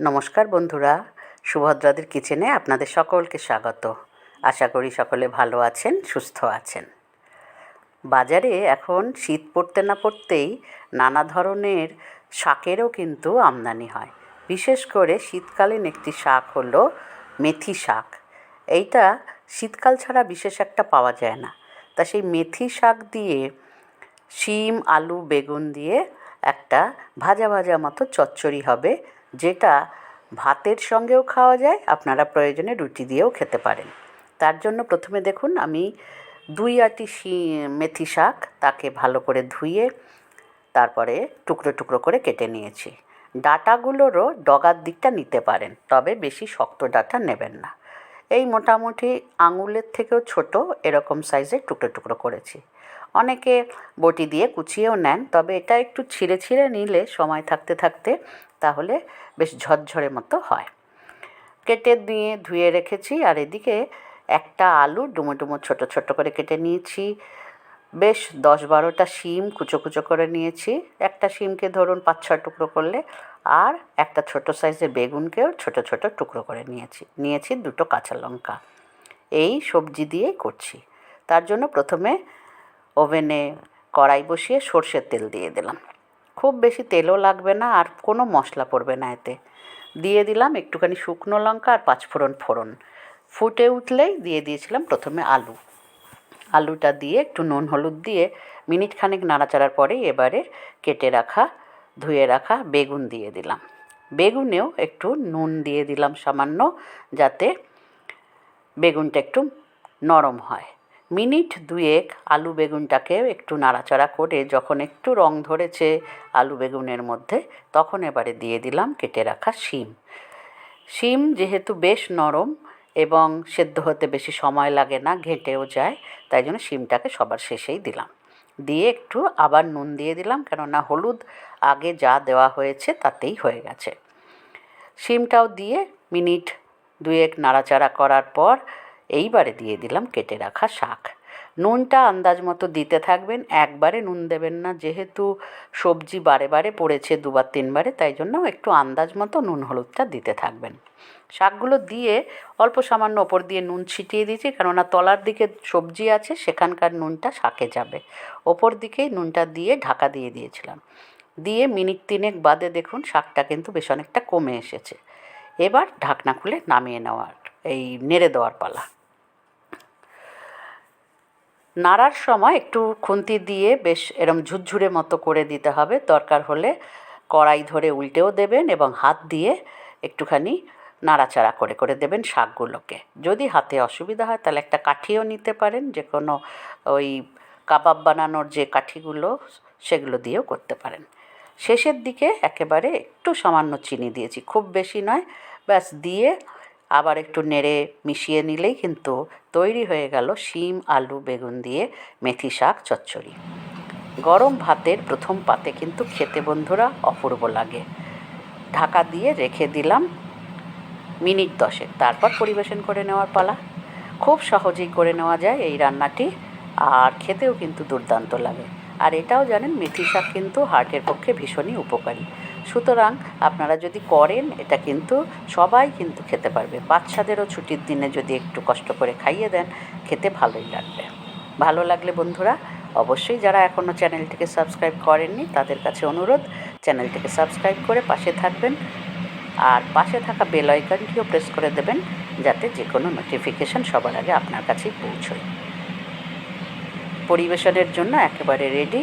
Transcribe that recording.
নমস্কার বন্ধুরা, সুভদ্রাদের কিচেনে আপনাদের সকলকে স্বাগত। আশা করি সকলে ভালো আছেন, সুস্থ আছেন। বাজারে এখন শীত পড়তে না পড়তেই নানা ধরনের শাকেরও কিন্তু আমদানি হয়। বিশেষ করে শীতকালীন একটি শাক হলো মেথি শাক। এইটা শীতকাল ছাড়া বিশেষ একটা পাওয়া যায় না। তা সেই মেথি শাক দিয়ে শিম, আলু, বেগুন দিয়ে একটা ভাজা ভাজা মতো চচ্চড়ি হবে যেটা ভাতের সঙ্গেও খাওয়া যায়, আপনারা প্রয়োজনে রুটি দিয়েও খেতে পারেন। তার জন্য প্রথমে দেখুন, আমি দুই আটি মেথি শাক, তাকে ভালো করে ধুয়ে তারপরে টুকরো টুকরো করে কেটে নিয়েছি। ডাটাগুলোরও ডগার দিকটা নিতে পারেন, তবে বেশি শক্ত ডাটা নেবেন না। এই মোটামুটি আঙুলের থেকেও ছোট, এরকম সাইজের টুকরো টুকরো করেছি। অনেকে বটি দিয়ে কুচিয়েও নেন, তবে এটা একটু ছিঁড়ে ছিঁড়ে নিলে সময় থাকতে থাকতে তাহলে বেশ ঝরঝরে মতো হয়। কেটে দিয়ে ধুয়ে রেখেছি, আর এদিকে একটা আলু ডুমো ডুমো ছোটো ছোটো করে কেটে নিয়েছি। বেশ দশ বারোটা শিম কুচো কুচো করে নিয়েছি। একটা শিমকে ধরুন পাঁচ ছয় টুকরো করলে, আর একটা ছোট সাইজের বেগুনকেও ছোট ছোট টুকরো করে নিয়েছি। নিয়েছি দুটো কাঁচা লঙ্কা। এই সবজি দিয়েই করছি। তার জন্য প্রথমে ওভেনে কড়াই বসিয়ে সর্ষের তেল দিয়ে দিলাম। খুব বেশি তেলও লাগবে না আর কোনো মশলা পড়বে না এতে। দিয়ে দিলাম একটুখানি শুকনো লঙ্কা আর পাঁচফোড়ন ফোড়ন। ফুটে উঠলেই দিয়ে দিয়েছিলাম প্রথমে আলু। আলুটা দিয়ে একটু নুন হলুদ দিয়ে মিনিট খানেক নাড়াচাড়ার পরেই এবারে কেটে রাখা, ধুয়ে রাখা বেগুন দিয়ে দিলাম। বেগুনেও একটু নুন দিয়ে দিলাম সামান্য যাতে বেগুনটা একটু নরম হয়। মিনিট দুয়েক আলু বেগুনটাকে একটু নাড়াচাড়া করে যখন একটু রং ধরেছে আলু বেগুনের মধ্যে, তখন এবারে দিয়ে দিলাম কেটে রাখা শিম। শিম যেহেতু বেশ নরম এবং সেদ্ধ হতে বেশি সময় লাগে না, ঘেঁটেও যায়, তাই জন্য শিমটাকে সবার শেষেই দিলাম। দিয়ে একটু আবার নুন দিয়ে দিলাম, কেননা হলুদ আগে যা দেওয়া হয়েছে তাতেই হয়ে গেছে। শিমটাও দিয়ে মিনিট দুয়েক নাড়াচাড়া করার পর এইবারে দিয়ে দিলাম কেটে রাখা শাক। নুনটা আন্দাজ মতো দিতে থাকবেন, একবারে নুন দেবেন না, যেহেতু সবজি বারে বারে পড়েছে দুবার তিনবারে, তাই জন্য একটু আন্দাজ মতো নুন হলুদটা দিতে থাকবেন। শাকগুলো দিয়ে অল্প সামান্য ওপর দিয়ে নুন ছিটিয়ে দিয়েছি, কেননা তলার দিকে সবজি আছে, সেখানকার নুনটা শাকে যাবে। ওপর দিকেই নুনটা দিয়ে ঢাকা দিয়ে দিয়েছিলাম। দিয়ে মিনিট তিনেক বাদে দেখুন শাকটা কিন্তু বেশ অনেকটা কমে এসেছে। এবার ঢাকনা খুলে নামিয়ে নেওয়ার, এই নেড়ে দেওয়ার পালা। নাড়ার সময় একটু খুন্তি দিয়ে বেশ এরম ঝুরঝুরে মতো করে দিতে হবে। দরকার হলে কড়াই ধরে উল্টেও দেবেন এবং হাত দিয়ে একটুখানি নাড়াচাড়া করে করে দেবেন শাকগুলোকে। যদি হাতে অসুবিধা হয় তাহলে একটা কাঠিও নিতে পারেন যে কোনো ওই কাবাব বানানোর যে কাঠিগুলো, সেগুলো দিয়েও করতে পারেন। শেষের দিকে একেবারে একটু সামান্য চিনি দিয়েছি, খুব বেশি নয়, ব্যাস দিয়ে আবার একটু নেড়ে মিশিয়ে নিলেই কিন্তু তৈরি হয়ে গেল শিম, আলু, বেগুন দিয়ে মেথি শাক, চচ্চড়ি। গরম ভাতের প্রথম পাতে কিন্তু খেতে বন্ধুরা অপূর্ব লাগে। ঢাকা দিয়ে রেখে দিলাম মিনিট দশেক। তারপর পরিবেশন করে নেওয়ার পালা। খুব সহজেই করে নেওয়া যায় এই রান্নাটি, আর খেতেও কিন্তু দুর্দান্ত লাগে। আর এটাও জানেন, মেথি শাক কিন্তু হার্টের পক্ষে ভীষণই উপকারী। সুতরাং আপনারা যদি করেন, এটা কিন্তু সবাই কিন্তু খেতে পারবে। বাচ্চাদেরও ছুটির দিনে যদি একটু কষ্ট করে খাইয়ে দেন, খেতে ভালোই লাগবে। ভালো লাগলে বন্ধুরা, অবশ্যই যারা এখনও চ্যানেলটিকে সাবস্ক্রাইব করেননি, তাদের কাছে অনুরোধ, চ্যানেলটিকে সাবস্ক্রাইব করে পাশে থাকবেন আর পাশে থাকা বেল আইকনটিও প্রেস করে দেবেন, যাতে যে কোনো নোটিফিকেশান সবার আগে আপনার কাছেই পৌঁছয়। পরিবেশনের জন্য একেবারে রেডি।